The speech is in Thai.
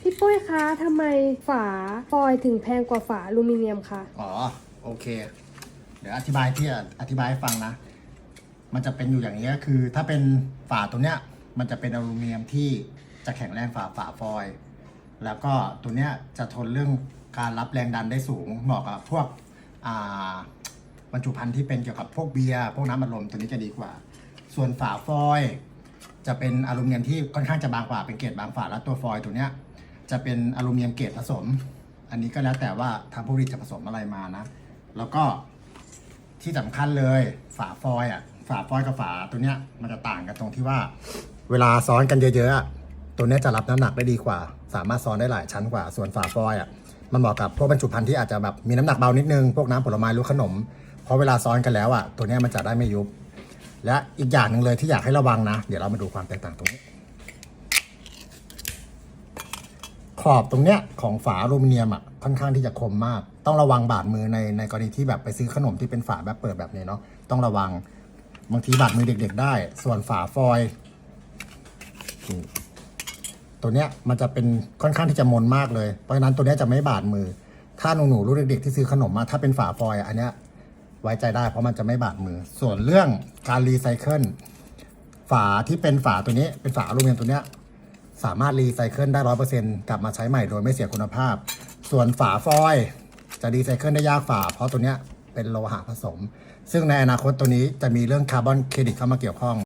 พี่ปุ้ยคะทำไมฝาฟอยล์ถึงแพงกว่าฝาอลูมิเนียมคะอ๋อ โอเค เดี๋ยวอธิบายที่อธิบายให้ฟังนะ มันจะเป็นอยู่อย่างนี้ก็คือ ถ้าเป็นฝาตัวเนี้ย มันจะเป็นอลูมิเนียมที่จะแข็งแรงฝาฝาฟอยล์แล้วก็ตัวเนี้ยจะทนเรื่องการรับแรงดันได้สูงเหมาะกับพวกอ่าบรรจุภัณฑ์ที่เป็นเกี่ยวกับพวกเบียร์พวกน้ำอัดลมตัวนี้จะดีกว่า ส่วนฝาฟอยล์จะเป็นอลูมิเนียมที่ค่อนข้างจะบางกว่าเป็นเกรดบางฝาแล้วตัวฟอยล์ตัวเนี้ย จะเป็นอลูมิเนียมเกรดผสม อันนี้ก็แล้วแต่ว่าทางผู้ผลิตจะผสมอะไรมานะ แล้วก็ที่สำคัญเลยฝาฟอยอะฝาฟอยกับฝาตัวเนี้ยมันจะต่างกันตรงที่ว่า เวลาซ้อนกันเยอะๆตัวเนี้ยจะรับน้ำหนักได้ดีกว่า สามารถซ้อนได้หลายชั้นกว่า ส่วนฝาฟอยอะมันเหมาะกับพวกบรรจุภัณฑ์ที่อาจจะแบบมีน้ำหนักเบานิดนึงพวกน้ำผลไม้หรือขนมเพราะเวลาซ้อนกันแล้วอะตัวเนี้ยมันจะได้ไม่ยุบและอีกอย่างหนึ่งเลยที่อยากให้ระวังนะ เดี๋ยวเรามาดูความแตกต่างตรงนี้ ขอบตรงเนี้ยของฝาอลูมิเนียมอะค่อนข้างที่จะคมมาก ต้องระวังบาดมือในในกรณีที่แบบไปซื้อขนมที่เป็นฝาแบบเปิดแบบนี้เนาะต้องระวังบางทีบาดมือเด็ก ๆ ได้ ส่วนฝาฟอยตัวเนี้ยมันจะเป็นค่อนข้างที่จะมนมากเลยเพราะฉะนั้นตัวเนี้ยจะไม่บาดมือ ถ้าหนูๆรุ่นเด็กๆที่ซื้อขนมมาถ้าเป็นฝาฟอยล์อะอันเนี้ยไว้ใจได้เพราะมันจะไม่บาดมือ ส่วนเรื่องการรีไซเคิลฝาที่เป็นฝาตัวนี้เป็นฝาอลูมิเนียมตัวเนี้ย สามารถรีไซเคิลได้ร้อยเปอร์เซ็นต์กลับมาใช้ใหม่โดยไม่เสียคุณภาพ ส่วนฝาฟอยล์จะรีไซเคิลได้ยากฝา เพราะตัวเนี้ยเป็นโลหะผสม ซึ่งในอนาคตตัวนี้จะมีเรื่องคาร์บอนเครดิตเข้ามาเกี่ยวข้อง